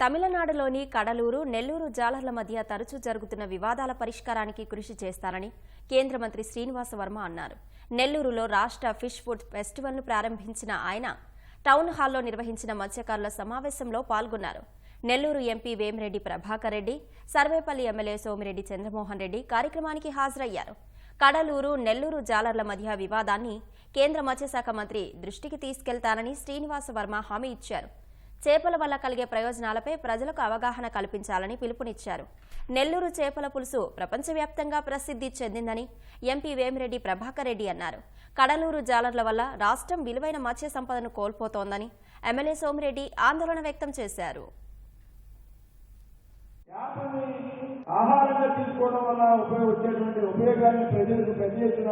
తమిళనాడులోని కడలూరు నెల్లూరు జాలర్ల మధ్య తరచూ జరుగుతున్న వివాదాల పరిష్కారానికి కృషి చేస్తారని కేంద్ర మంత్రి శ్రీనివాస వర్మ అన్నారు. నెల్లూరులో రాష్ట్ర ఫిష్ ఫుడ్ ఫెస్టివల్ను ప్రారంభించిన ఆయన టౌన్ హాల్లో నిర్వహించిన మత్స్యకారుల సమావేశంలో పాల్గొన్నారు. నెల్లూరు ఎంపీ వేమిరెడ్డి ప్రభాకర్ రెడ్డి సర్వేపల్లి ఎమ్మెల్యే సోమిరెడ్డి చంద్రమోహన్ రెడ్డి కార్యక్రమానికి హాజరయ్యారు. కడలూరు నెల్లూరు జాలర్ల మధ్య వివాదాన్ని కేంద్ర మత్స్యశాఖ మంత్రి దృష్టికి తీసుకెళ్తానని శ్రీనివాస వర్మ హామీ ఇచ్చారు. చేపల వల్ల కలిగే ప్రయోజనాలపై ప్రజలకు అవగాహన కల్పించాలని పిలుపునిచ్చారు. నెల్లూరు చేపల పులుసు ప్రపంచవ్యాప్తంగా ప్రసిద్ధి చెందిందని ఎంపీ వేమిరెడ్డి ప్రభాకర్ రెడ్డి అన్నారు. కడలూరు జాలర్ల వల్ల రాష్ట్రం విలువైన మత్స్య సంపదను కోల్పోతోందని ఎమ్మెల్యే సోమిరెడ్డి ఆందోళన వ్యక్తం చేశారు. ఆహారంగా తీసుకోవడం వల్ల ఉపయోగ వచ్చేటువంటి ఉపయోగాన్ని ప్రజలకు పెద్ద ఎత్తున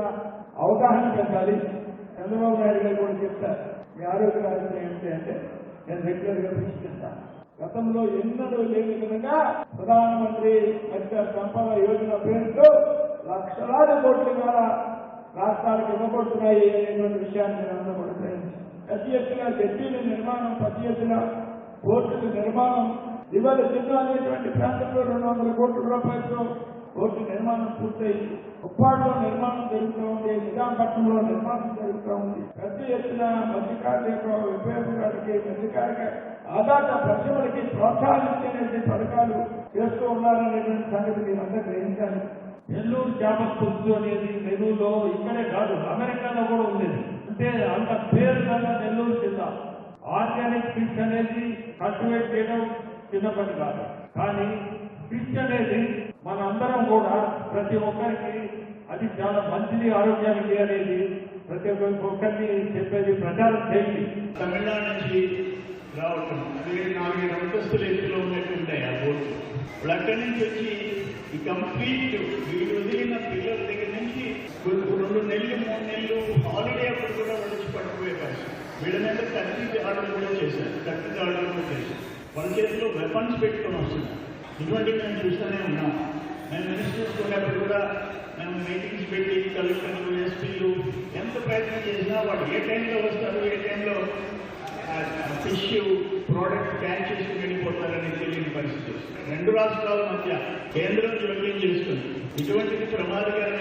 అవగాహన పెంచాలి. చంద్రబాబు నాయుడు గారు కూడా చెప్తారు. మీ ఆరోగ్య రాజ్యం ఏమిటి అంటే నేను రెగ్యులర్గా ప్రశ్నిస్తాను గతంలో ఎన్నడూ లేని విధంగా ప్రధానమంత్రి మత్స్య సంపద యోజన పేరుతో లక్షలాది కోట్ల ద్వారా రాష్ట్రాలకు ఇవ్వబడుతున్నాయి అనేటువంటి విషయాన్ని నేను అందబడుతున్నాను ప్రతి ఎత్తున జడ్జీల నిర్మాణం ప్రతి ఎత్తున కోర్టుల నిర్మాణం ఇవాళ జిల్లా అనేటువంటి ప్రాంతంలో రెండు వందల కోట్ల రూపాయలతో రోడ్డు నిర్మాణం పూర్తయి ఉప్పాడులో నిర్మాణం జరుగుతూ ఉంది నిజాంపట్నంలో నిర్మాణం జరుగుతూ ఉంది. పెద్ద ఎత్తున మత్స్యకారుల యొక్క ఉపయోగాలకి మత్స్యకారిక ఆదాత పరిశ్రమలకి పథకాలు చేస్తూ ఉన్నారనేటువంటి సంగతి మీరందరూ గ్రహించాలి. నెల్లూరు చేప పులుసు అనేది నెల్లూరులో ఇక్కడే కాదు అమెరికాలో కూడా ఉండేది. అంటే అంత పేరు కదా నెల్లూరు జిల్లా. ఆర్గానిక్ ఫిష్ అనేది కల్టివేట్ చేయడం చిన్న పని కాదు. కానీ ఫిష్ అనేది కూడా ప్రతి ఒక్కరికి అది చాలా మంచిది ఆరోగ్యానికి అనేది ప్రతి ఒక్కరికి చెప్పేది ప్రచారం చేయండి. తమిళనాడు నుంచి రావటం. అదే నాలుగైదు అంతస్తుల ఎత్తులో ఉన్నట్టుంటాయి ఆ బోట్లు ఇప్పుడు అక్కడి నుంచి వచ్చి ఈ కంప్లీట్ వీళ్ళు వదిలిన పిల్లల దగ్గర నుంచి కొన్ని రెండు నెలలు మూడు నెలలు హాలిడే అప్పుడు కూడా వచ్చి పట్టుకుపోయే పరిస్థితి. వీళ్ళ మీద కత్తి దాడులు కూడా చేశారు. కత్తి దాడులు కూడా చేశారు. వాళ్ళ చేతిలో వెపన్స్ పెట్టుకొని వస్తున్నారు. ఇటువంటివి నేను చూస్తూనే ఉన్నాను మేము మినిస్టర్స్ ఉన్నప్పుడు కూడా మేము మీటింగ్స్ పెట్టి కలెక్టర్లు ఎస్పీలు ఎంత ప్రయత్నం చేసినా వాళ్ళు ఏ టైంలో వస్తారు ఏ టైంలో ఫిష్ ప్రోడక్ట్ ప్యాక్ చేసుకుని వెళ్ళిపోతారని తెలియని పరిస్థితి. రెండు రాష్ట్రాల మధ్య కేంద్రం జోక్యం చేస్తుంది ఇటువంటిది ప్రమాదకరం